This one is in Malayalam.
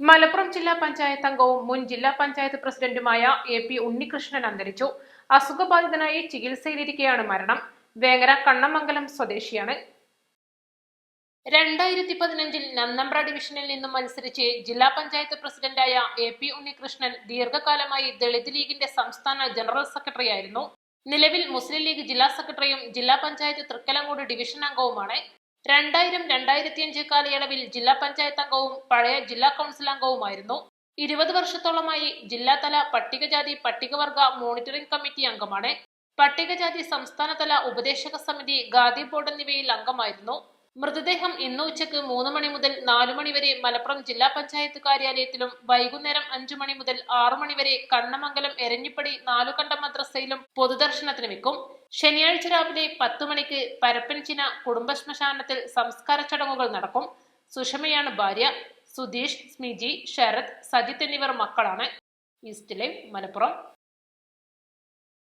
മലപ്പുറം ജില്ലാ പഞ്ചായത്ത് അംഗവും മുൻ ജില്ലാ പഞ്ചായത്ത് പ്രസിഡന്റുമായ എ പി ഉണ്ണികൃഷ്ണൻ അന്തരിച്ചു. അസുഖബാധിതനായി ചികിത്സയിലിരിക്കെയാണ് മരണം. വേങ്ങര കണ്ണമംഗലം സ്വദേശിയാണ്. രണ്ടായിരത്തി പതിനഞ്ചിൽ നന്നമ്പ്ര ഡിവിഷനിൽ നിന്നും മത്സരിച്ച് ജില്ലാ പഞ്ചായത്ത് പ്രസിഡന്റായ എ പി ഉണ്ണികൃഷ്ണൻ ദീർഘകാലമായി ദളിത് ലീഗിന്റെ സംസ്ഥാന ജനറൽ സെക്രട്ടറി ആയിരുന്നു. നിലവിൽ മുസ്ലിം ലീഗ് ജില്ലാ സെക്രട്ടറിയും ജില്ലാ പഞ്ചായത്ത് തൃക്കലങ്ങോട് ഡിവിഷൻ അംഗവുമാണ്. രണ്ടായിരം രണ്ടായിരത്തിയഞ്ച് കാലയളവിൽ ജില്ലാ പഞ്ചായത്ത് അംഗവും പഴയ ജില്ലാ കൗൺസിൽ അംഗവുമായിരുന്നു. ഇരുപത് വർഷത്തോളമായി ജില്ലാതല പട്ടികജാതി പട്ടികവർഗ മോണിറ്ററിംഗ് കമ്മിറ്റി അംഗമാണ്. പട്ടികജാതി സംസ്ഥാനതല ഉപദേശക സമിതി ഗാദി ബോർഡ് എന്നിവയിൽ അംഗമായിരുന്നു. മൃതദേഹം ഇന്ന് ഉച്ചയ്ക്ക് മൂന്ന് മണി മുതൽ നാലു മണി വരെ മലപ്പുറം ജില്ലാ പഞ്ചായത്ത് കാര്യാലയത്തിലും വൈകുന്നേരം അഞ്ചു മണി മുതൽ ആറു മണി വരെ കണ്ണമംഗലം എരഞ്ഞിപ്പടി നാലുകണ്ട മദ്രസയിലും പൊതുദർശനത്തിന് വെക്കും. ശനിയാഴ്ച രാവിലെ പത്തു മണിക്ക് പരപ്പൻചിന കുടുംബ ശ്മശാനത്തിൽ സംസ്കാര ചടങ്ങുകൾ നടക്കും. സുഷമയാണ് ഭാര്യ സുധീഷ് സ്മിജി ശരത് സജിത്ത് എന്നിവർ മക്കളാണ്. East live Malappuram.